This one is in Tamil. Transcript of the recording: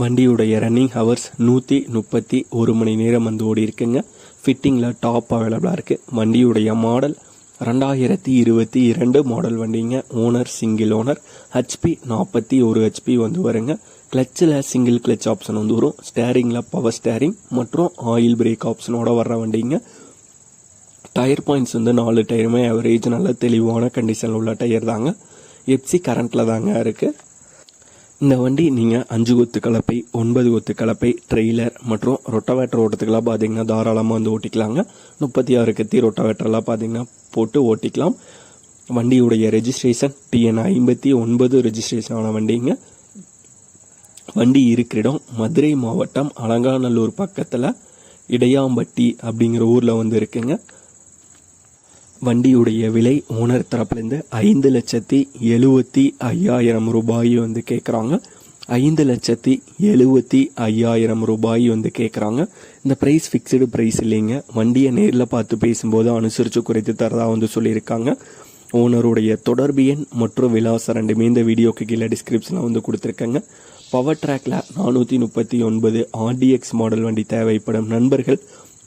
வண்டியுடைய ரன்னிங் ஹவர்ஸ் நூற்றி முப்பத்தி ஒரு மணி நேரம் வந்து ஓடி இருக்குங்க. ஃபிட்டிங்கில் டாப் அவைலபிளாக இருக்குது வண்டியுடைய மாடல் ரெண்டாயிரத்தி இருபத்தி இரண்டு மாடல் வண்டிங்க. ஓனர் சிங்கிள் ஓனர் ஹெச்பி நாற்பத்தி ஒரு ஹெச்பி வந்து வருங்க. கிளச்சில் சிங்கிள் கிளச் ஆப்ஷன் வந்து வரும். ஸ்டேரிங்கில் பவர் ஸ்டேரிங் மற்றும் ஆயில் பிரேக் ஆப்ஷனோட வர்ற வண்டிங்க. டயர் பாயிண்ட்ஸ் வந்து நாலு டயருமே ஆவரேஜ் நல்ல தெளிவான கண்டிஷனில் உள்ள டயர் தாங்க. எப்சி கரண்ட்டில் தாங்க இருக்குது இந்த வண்டி நீங்கள் அஞ்சு கொத்து கலப்பை ஒன்பது கொத்து கலப்பை ட்ரெய்லர் மற்றும் ரொட்டவேட்டர் ஓட்டத்துக்கெல்லாம் பார்த்தீங்கன்னா தாராளமாக வந்து ஓட்டிக்கலாங்க. முப்பத்தி ஆறு கத்தி ரொட்டவேட்டரெல்லாம் பார்த்தீங்கன்னா போட்டு ஓட்டிக்கலாம். வண்டியுடைய ரெஜிஸ்ட்ரேஷன் டிஎன் ஐம்பத்தி ஒன்பது ரெஜிஸ்ட்ரேஷனான வண்டிங்க. வண்டி இருக்கிற இடம் மதுரை மாவட்டம் அலங்காநல்லூர் பக்கத்தில் இடையாம்பட்டி அப்படிங்கிற ஊரில் வந்து இருக்குங்க. வண்டியுடைய விலை ஓனர் தரப்புலேருந்து ஐந்து லட்சத்தி எழுபத்தி ஐயாயிரம் ரூபாய் வந்து கேட்குறாங்க ஐந்து லட்சத்தி எழுபத்தி ஐயாயிரம் ரூபாய் வந்து கேட்குறாங்க இந்த ப்ரைஸ் ஃபிக்ஸ்டு ப்ரைஸ் இல்லைங்க. வண்டியை நேரில் பார்த்து பேசும்போது அனுசரித்து குறைத்து தரதாக வந்து சொல்லியிருக்காங்க. ஓனருடைய தொடர்பு எண் மற்றும் விலாசம் ரெண்டுமே இந்த வீடியோக்கு கீழே டிஸ்கிரிப்ஷனில் வந்து கொடுத்துருக்கேங்க. பவர் ட்ராக்கில் நானூற்றி முப்பத்தி ஒன்பது ஆர்டிஎக்ஸ் மாடல் வண்டி தேவைப்படும் நண்பர்கள்